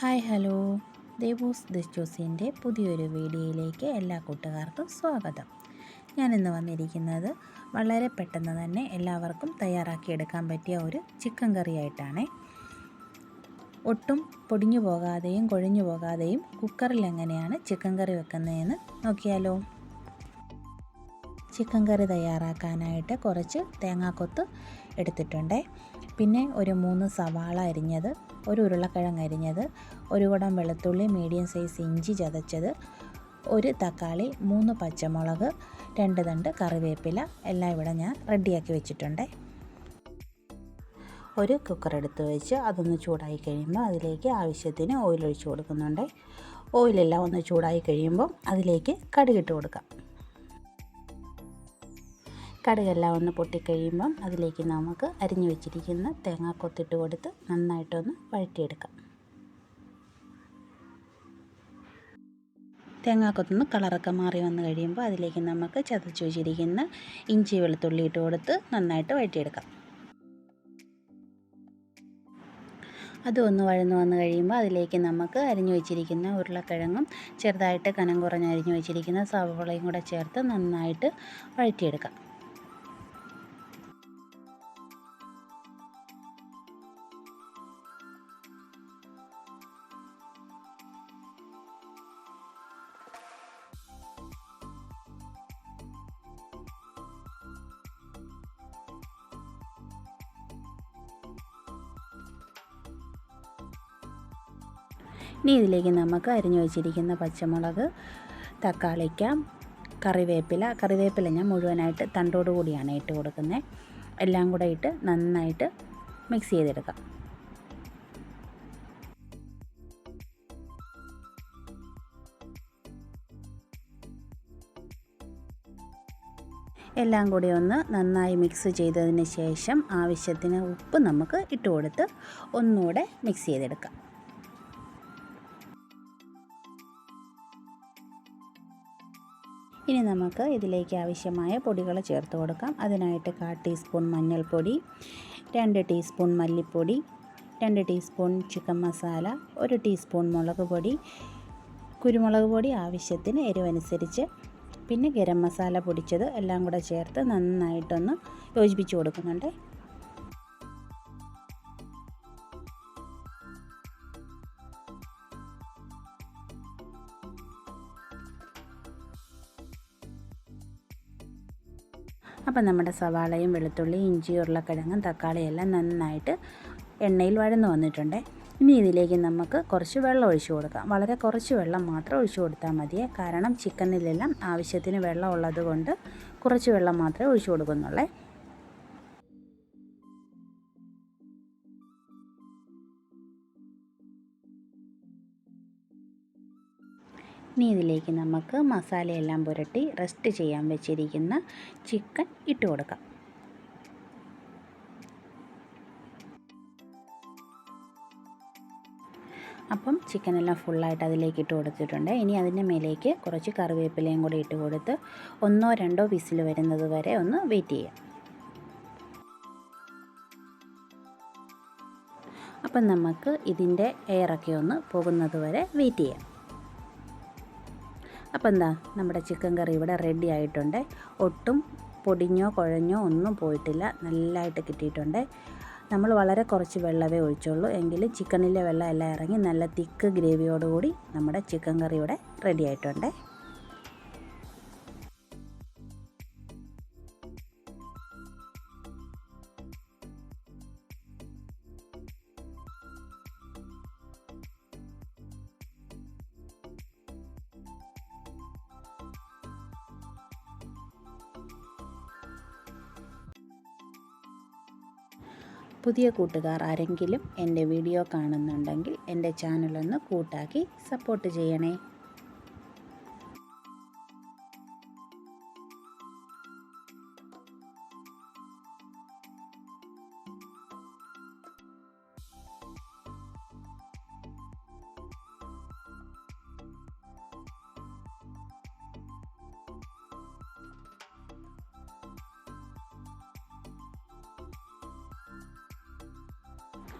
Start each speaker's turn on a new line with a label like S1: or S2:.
S1: Hi hello. ദേവൂസ് ദിസ്റ്റോസിന്റെ പുതിയൊരു വീഡിയോയിലേക്ക് എല്ലാ കൂട്ടുകാർക്കും സ്വാഗതം. ഞാനിന്ന് വന്നിരിക്കുന്നത് വളരെ പെട്ടെന്ന് തന്നെ എല്ലാവർക്കും തയ്യാറാക്കിയെടുക്കാൻ പറ്റിയ ഒരു ചിക്കൻ കറി ആയിട്ടാണ് ഒട്ടും പൊടിഞ്ഞു പോകാതെയും കൊഴിഞ്ഞു പോകാതെയും കുക്കറിൽ എങ്ങനെയാണ് ചിക്കൻ കറി വെക്കുന്നതെന്ന് നോക്കിയാലോ. ചിക്കൻ കറി തയ്യാറാക്കാനായിട്ട് കുറച്ച് തേങ്ങാക്കൊത്ത് എടുത്തിട്ടുണ്ട്. പിന്നെ ഒരു മൂന്ന് സവാള അരിഞ്ഞത് ഒരു ഉരുളക്കിഴങ്ങ് അരിഞ്ഞത് ഒരു കുടം വെളുത്തുള്ളി മീഡിയം സൈസ് ഇഞ്ചി ചതച്ചത് ഒരു തക്കാളി മൂന്ന് പച്ചമുളക് രണ്ട് തണ്ട് കറിവേപ്പില എല്ലാം ഇവിടെ ഞാൻ റെഡിയാക്കി വെച്ചിട്ടുണ്ട്. ഒരു കുക്കർ എടുത്ത് വെച്ച് അതൊന്ന് ചൂടായി കഴിയുമ്പോൾ അതിലേക്ക് ആവശ്യത്തിന് ഓയിൽ ഒഴിച്ച് കൊടുക്കുന്നുണ്ട്. ഓയിലെല്ലാം ഒന്ന് ചൂടായി കഴിയുമ്പോൾ അതിലേക്ക് കടുകിട്ട് കൊടുക്കാം. കടുകെല്ലാം ഒന്ന് പൊട്ടിക്കഴിയുമ്പം അതിലേക്ക് നമുക്ക് അരിഞ്ഞു വെച്ചിരിക്കുന്ന തേങ്ങ കൊത്തിട്ട് കൊടുത്ത് നന്നായിട്ടൊന്ന് വഴറ്റിയെടുക്കാം. തേങ്ങാക്കൊത്തുനിന്ന് കളറൊക്കെ മാറി വന്ന് കഴിയുമ്പോൾ അതിലേക്ക് നമുക്ക് ചതച്ചു വെച്ചിരിക്കുന്ന ഇഞ്ചി വെളുത്തുള്ളി ഇട്ട് കൊടുത്ത് നന്നായിട്ട് വഴറ്റിയെടുക്കാം. അതൊന്ന് വഴന്നു വന്ന് കഴിയുമ്പോൾ അതിലേക്ക് നമുക്ക് അരിഞ്ഞു വെച്ചിരിക്കുന്ന ഉരുളക്കിഴങ്ങും ചെറുതായിട്ട് കനം കുറഞ്ഞ് അരിഞ്ഞു വെച്ചിരിക്കുന്ന സവോളയും കൂടെ ചേർത്ത് നന്നായിട്ട് വഴറ്റിയെടുക്കാം. ഇനി ഇതിലേക്ക് നമുക്ക് അരിഞ്ഞു വെച്ചിരിക്കുന്ന പച്ചമുളക് തക്കാളിക്ക കറിവേപ്പില. കറിവേപ്പില ഞാൻ മുഴുവനായിട്ട് തണ്ടോട് കൂടിയാണ് ഇട്ട് കൊടുക്കുന്നത് എല്ലാം കൂടെ ഇട്ട് നന്നായിട്ട് മിക്സ് ചെയ്തെടുക്കാം. എല്ലാം കൂടി ഒന്ന് നന്നായി മിക്സ് ചെയ്തതിന് ശേഷം ആവശ്യത്തിന് ഉപ്പ് നമുക്ക് ഇട്ട് കൊടുത്ത് ഒന്നുകൂടെ മിക്സ് ചെയ്തെടുക്കാം. ഇനി നമുക്ക് ഇതിലേക്ക് ആവശ്യമായ പൊടികൾ ചേർത്ത് കൊടുക്കാം. അതിനായിട്ട് കാ ടീസ്പൂൺ മഞ്ഞൾപ്പൊടി രണ്ട് ടീസ്പൂൺ മല്ലിപ്പൊടി രണ്ട് ടീസ്പൂൺ ചിക്കൻ മസാല ഒരു ടീസ്പൂൺ മുളക് പൊടി. കുരുമുളക് പൊടി ആവശ്യത്തിന് എരിവനുസരിച്ച് പിന്നെ ഗരം മസാല പൊടിച്ചത് എല്ലാം കൂടെ ചേർത്ത് നന്നായിട്ടൊന്ന് യോജിപ്പിച്ച് കൊടുക്കുന്നുണ്ട്. അപ്പം നമ്മുടെ സവാളയും വെളുത്തുള്ളി ഇഞ്ചി ഉരുളക്കിഴങ്ങും തക്കാളിയെല്ലാം നന്നായിട്ട് എണ്ണയിൽ വഴന്നു വന്നിട്ടുണ്ട്. ഇനി ഇതിലേക്ക് നമുക്ക് കുറച്ച് വെള്ളം ഒഴിച്ചു കൊടുക്കാം. വളരെ കുറച്ച് വെള്ളം മാത്രം ഒഴിച്ചു കൊടുത്താൽ മതിയേ. കാരണം ചിക്കനിലെല്ലാം ആവശ്യത്തിന് വെള്ളം ഉള്ളത് കൊണ്ട് കുറച്ച് വെള്ളം മാത്രമേ ഒഴിച്ചു കൊടുക്കുന്നുള്ളേ. ഇനി ഇതിലേക്ക് നമുക്ക് മസാലയെല്ലാം പുരട്ടി റെസ്റ്റ് ചെയ്യാൻ വെച്ചിരിക്കുന്ന ചിക്കൻ ഇട്ട് കൊടുക്കാം. അപ്പം ചിക്കനെല്ലാം ഫുള്ളായിട്ട് അതിലേക്ക് ഇട്ട് കൊടുത്തിട്ടുണ്ട്. ഇനി അതിന്റെ മേലേക്ക് കുറച്ച് കറിവേപ്പിലയും കൂടി ഇട്ട് കൊടുത്ത് ഒന്നോ രണ്ടോ വിസിൽ വരുന്നത് വരെ ഒന്ന് വെയിറ്റ് ചെയ്യാം. അപ്പം നമുക്ക് ഇതിന്റെ എയറൊക്കെ ഒന്ന് പോകുന്നത് വരെ വെയിറ്റ് ചെയ്യാം. അപ്പോൾ എന്താ നമ്മുടെ ചിക്കൻ കറി ഇവിടെ റെഡി ആയിട്ടുണ്ട്. ഒട്ടും പൊടിഞ്ഞോ കുഴഞ്ഞോ ഒന്നും പോയിട്ടില്ല. നല്ലതായിട്ട് കിട്ടിയിട്ടുണ്ട്. നമ്മൾ വളരെ കുറച്ച് വെള്ളമേ ഒഴിച്ചുള്ളൂ. എങ്കിൽ ചിക്കനിലെ വെള്ളം എല്ലാം ഇറങ്ങി നല്ല തിക്ക് ഗ്രേവിയോടുകൂടി നമ്മുടെ ചിക്കൻ കറി ഇവിടെ റെഡി ആയിട്ടുണ്ട്. പുതിയ കൂട്ടുകാർ ആരെങ്കിലും എന്റെ വീഡിയോ കാണുന്നുണ്ടെങ്കിൽ എന്റെ ചാനലൊന്ന് കൂട്ടാക്കി സപ്പോർട്ട് ചെയ്യണേ.